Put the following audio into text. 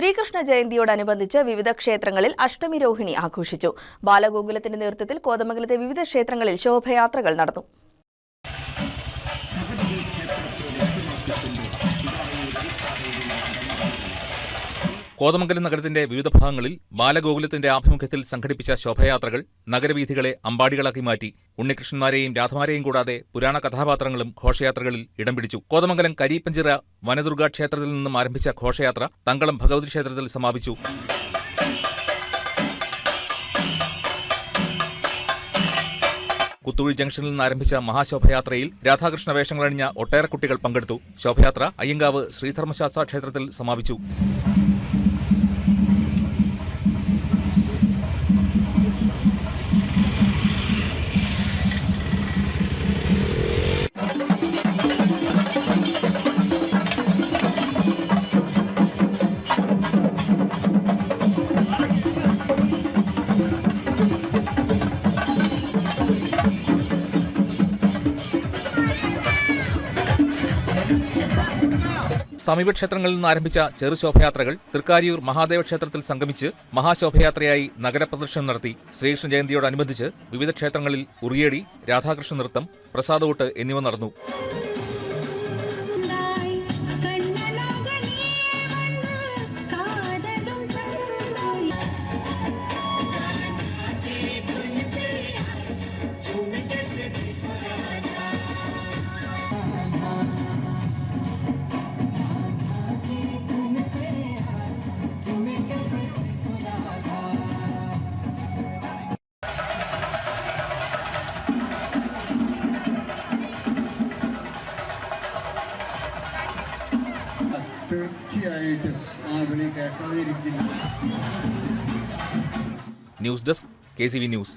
ശ്രീകൃഷ്ണ ജയന്തിയോടനുബന്ധിച്ച് വിവിധ ക്ഷേത്രങ്ങളിൽ അഷ്ടമി രോഹിണി ആഘോഷിച്ചു. ബാലഗോകുലത്തിന്റെ നേതൃത്വത്തിൽ കോതമംഗലത്തെ വിവിധ ക്ഷേത്രങ്ങളിൽ ശോഭയാത്രകൾ നടന്നു. കോതമംഗലം നഗരത്തിന്റെ വിവിധ ഭാഗങ്ങളിൽ ബാലഗോകുലത്തിന്റെ ആഭിമുഖ്യത്തിൽ സംഘടിപ്പിച്ച ശോഭയാത്രകൾ നഗരവീഥികളെ അമ്പാടികളാക്കി മാറ്റി ഉണ്ണികൃഷ്ണന്മാരെയും രാധമാരെയും കൂടാതെ പുരാണ കഥാപാത്രങ്ങളും ഘോഷയാത്രകളിൽ ഇടം പിടിച്ചു. കോതമംഗലം കരീപ്പഞ്ചിറ വനദുർഗാ ക്ഷേത്രത്തിൽ നിന്നും ആരംഭിച്ച ഘോഷയാത്ര തങ്കളം ഭഗവതി ക്ഷേത്രത്തിൽ സമാപിച്ചു. കുത്തൂഴി ജംഗ്ഷനിൽ നിന്ന് ആരംഭിച്ച മഹാശോഭയാത്രയിൽ രാധാകൃഷ്ണ വേഷങ്ങളണിഞ്ഞ ഒട്ടേറെ കുട്ടികൾ പങ്കെടുത്തു. ശോഭയാത്ര അയ്യങ്കാവ് ശ്രീധർമ്മശാസ്ത്ര ക്ഷേത്രത്തിൽ സമാപിച്ചു. സമീപ ക്ഷേത്രങ്ങളിൽ നിന്ന് ആരംഭിച്ച ചെറു ശോഭയാത്രകൾ തൃക്കാരിയൂർ മഹാദേവ ക്ഷേത്രത്തിൽ സംഗമിച്ച് മഹാശോഭയാത്രയായി നഗരപ്രദർശനം നടത്തി ശ്രീകൃഷ്ണ ജയന്തിയോടനുബന്ധിച്ച് വിവിധ ക്ഷേത്രങ്ങളിൽ ഉറിയടി രാധാകൃഷ്ണ നൃത്തം പ്രസാദവോട്ട് എന്നിവ നടന്നു. തീർച്ചയായിട്ടും ആ വിളി കേൾക്കാതിരിക്കില്ല. News desk K news